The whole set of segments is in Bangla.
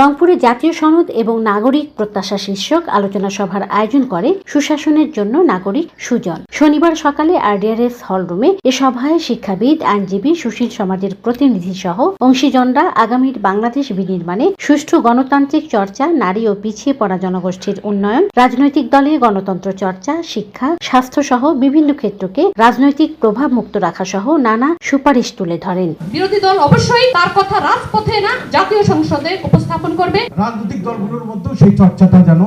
রংপুরে জাতীয় সনদ এবং নাগরিক প্রত্যাশা শীর্ষক আলোচনা সভার আয়োজন করে সুশাসনের জন্য নাগরিক সুজন। শনিবার সকালে আরডিআরএস হলরুমে এ সভায় শিক্ষাবিদ, আইনজীবী, সুশীল সমাজের প্রতিনিধি সহ অংশীজনরা আগামীর বাংলাদেশ বিনির্মাণে সুষ্ঠু গণতান্ত্রিক চর্চা, নারী ও পিছিয়ে পড়া জনগোষ্ঠীর উন্নয়ন, রাজনৈতিক দলে গণতন্ত্র চর্চা, শিক্ষা স্বাস্থ্য সহ বিভিন্ন ক্ষেত্রকে রাজনৈতিক প্রভাব মুক্ত রাখা সহ নানা সুপারিশ তুলে ধরেন। বিরোধী দল অবশ্যই তার কথা রাজপথে না, জাতীয় সংসদে উপস্থাপন করবে? রাজনৈতিক দলগুলোর মধ্যেও সেই চর্চাটা যেন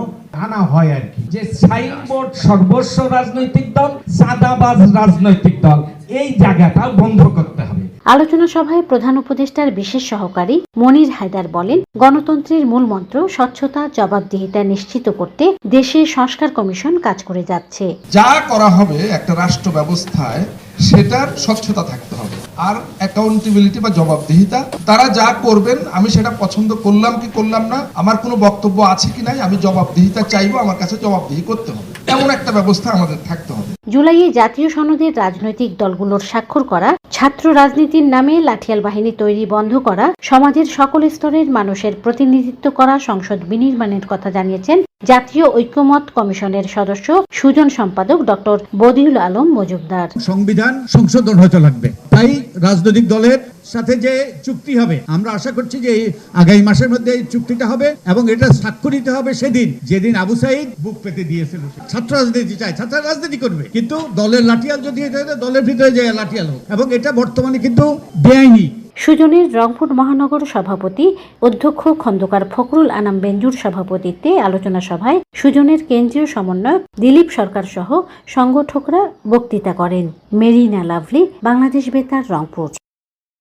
আনা হয় আর কি। যে সাইনবোর্ড সর্বস্ব রাজনৈতিক দল চাঁদাবাজ রাজনৈতিক দল এই জায়গাটা বন্ধ করতে হবে। আলোচনা সভায় প্রধান উপদেষ্টার বিশেষ সহকারী মনির হায়দার বলেন গণতন্ত্রের মূল মন্ত্র স্বচ্ছতা জবাবদিহিতা নিশ্চিত করতে দেশে সংস্কার কমিশন কাজ করে যাচ্ছে। যা করা হবে একটা রাষ্ট্র ব্যবস্থায় সেটার স্বচ্ছতা থাকতে হবে। আর অ্যাকাউন্টেবিলিটি বা জবাবদিহিতা, তারা যা করবেন, আমি সেটা পছন্দ করলাম কি করলাম না, আমার কোনো বক্তব্য আছে কি নাই, আমি জবাবদিহিতা চাইব, আমার কাছে জবাবদিহি করতে হবে। এমন একটা ব্যবস্থা আমাদের থাকতে হবে। জুলাইয়ে জাতীয় সনদের রাজনৈতিক দলগুলোর স্বাক্ষর করা, ছাত্র রাজনীতির নামে লাঠিয়াল বাহিনী তৈরি বন্ধ করা, সমাজের সকল স্তরের মানুষের প্রতিনিধিত্ব করা, সংসদ বিনির্মাণের কথা জানিয়েছেন জাতীয় ঐক্যমত কমিশনের সদস্য সুজন সম্পাদক ডক্টর বদিউল আলম মজুমদার। সংবিধান সংশোধন হতে লাগবে। তাই রাজনৈতিক দলের সাথে যে চুক্তি হবে আমরা আশা করছি যে আগামী মাসের মধ্যে এই চুক্তিটা হবে এবং এটা স্বাক্ষরিত হবে সেদিন যেদিন আবু সাইদ বুক পেতে দিয়েছিল ছাত্র রাজনীতি চায় ছাত্র রাজনীতি করবে। কিন্তু দলের লাঠিয়াল যদি হয়, দলের ভিতরে যে লাঠিয়াল এবং এটা বর্তমানে কিন্তু বেআইনি। সুজনের রংপুর মহানগর সভাপতি, অধ্যক্ষ খন্দকার ফখরুল আনাম বেঞ্জুর সভাপতিত্বে আলোচনা সভায় সুজনের কেন্দ্রীয় সমন্বয়ক দিলীপ সরকার সহ সংগঠকরা বক্তৃতা করেন। মেরিনা লাভলি, বাংলাদেশ বেতার, রংপুর।